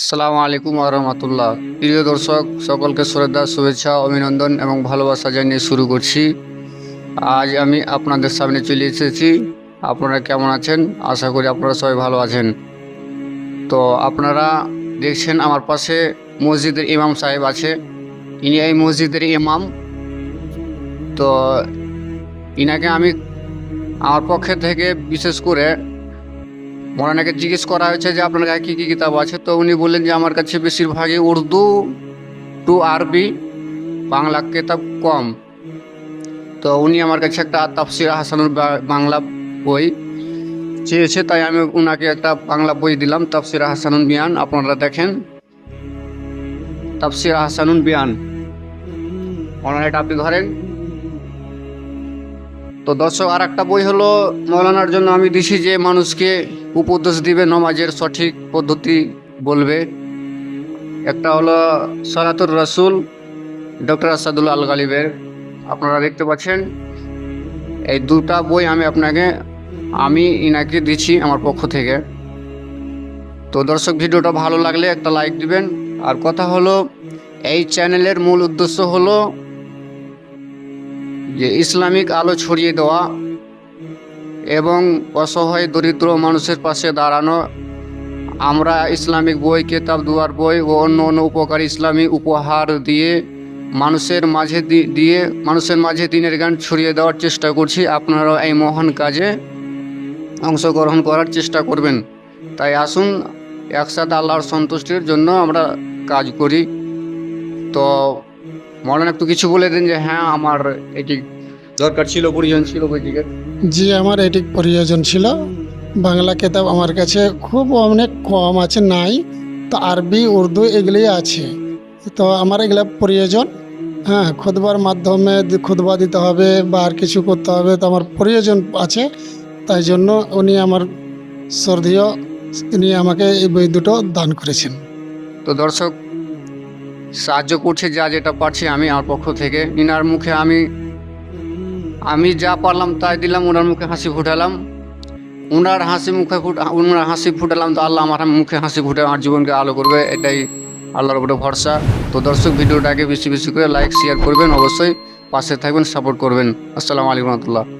আসসালামু আলাইকুম রহমতুল্লাহ। প্রিয় দর্শক, সকলকে শ্রদ্ধা, শুভেচ্ছা, অভিনন্দন এবং ভালোবাসা জানিয়ে শুরু করছি। আজ আমি আপনাদের সামনে চলে এসেছি। আপনারা কেমন আছেন? আশা করি আপনারা সবাই ভালো আছেন। তো আপনারা দেখছেন আমার পাশে মসজিদের ইমাম সাহেব আছে। ইনি এই মসজিদের ইমাম। তো ইনাকে আমি আমার পক্ষে থেকে বিশেষ করে মৌলানাকে জিজ্ঞেস করা হয়েছে যে আপনার কাছে কী কী কিতাব আছে? তো উনি বললেন যে আমার কাছে বেশিরভাগই উর্দু টু আরবি, বাংলা কিতাব কম। তো উনি আমার কাছে একটা তাফসির হাসানুর বাংলা বই চেয়েছে, তাই আমি ওনাকে একটা বাংলা বই দিলাম, তাফসির হাসানুন বিয়ান, আপনারা দেখেন। তাফসির হাসানুন বিয়ান। মৌলানা এটা আপনি ধরেন। তো দর্শক আর একটা বই হলো, মৌলানার জন্য আমি দিছি যে মানুষকে উপদেশ দিবে, নমাজের সঠিক পদ্ধতি বলবে। একটা হলো সরাতুর রসুল, ডক্টর আসাদুল আল গালিবের। আপনারা দেখতে পাচ্ছেন, এই দুটা বই আমি আপনাকে, আমি ইনাকে দিচ্ছি আমার পক্ষ থেকে। তো দর্শক, ভিডিওটা ভালো লাগলে একটা লাইক দিবেন। আর কথা হলো, এই চ্যানেলের মূল উদ্দেশ্য হলো যে ইসলামিক আলো ছড়িয়ে দেওয়া এবং অসহায় দরিদ্র মানুষের পাশে দাঁড়ানো, আমরা ইসলামিক বই, কেতাব, দুয়ার বই ও অন্য অন্য উপকারী ইসলামী উপহার দিয়ে মানুষের মাঝে দিয়ে মানুষের মাঝে দিনের গান ছড়িয়ে দেওয়ার চেষ্টা করছি। আপনারাও এই মহান কাজে অংশগ্রহণ করার চেষ্টা করবেন। তাই আসুন, একসাথে আল্লাহর সন্তুষ্টির জন্য আমরা কাজ করি। তো মৌলানা একটু কিছু বলে দিন যে হ্যাঁ আমার এটি দরকার ছিল প্রয়োজন ছিল বইটিকে জি আমার এটি প্রয়োজন ছিল। বাংলা কেতাব আমার কাছে খুব অনেক কম আছে নাই। তো আরবি উর্দু এগুলি আছে। তো আমার এগুলো প্রয়োজন। হ্যাঁ খুদবার মাধ্যমে খুদবা দিতে হবে বা আর কিছু করতে হবে তো আমার প্রয়োজন আছে। তাই জন্য উনি আমার শ্রদ্ধেয় তিনি আমাকে এই বই দুটো দান করেছেন। তো দর্শক সাহায্য করছে যা যেটা পারছি আমি আমার পক্ষ থেকে। ইনার মুখে আমি আমি যা পারলাম তাই দিলাম, ওনার মুখে হাসি ফুটালাম। ওনার হাসি মুখে ফুট, ওনার হাসি ফুটালাম তো আল্লাহ আমার মুখে হাসি ফুটে, আমার জীবনকে আলো করবে, এটাই আল্লাহর উপরে ভরসা। তো দর্শক, ভিডিওটাকে বেশি বেশি করে লাইক শেয়ার করবেন, অবশ্যই পাশে থাকবেন সাপোর্ট করবেন। আসসালামু আলাইকুম রহমতুল্লাহ।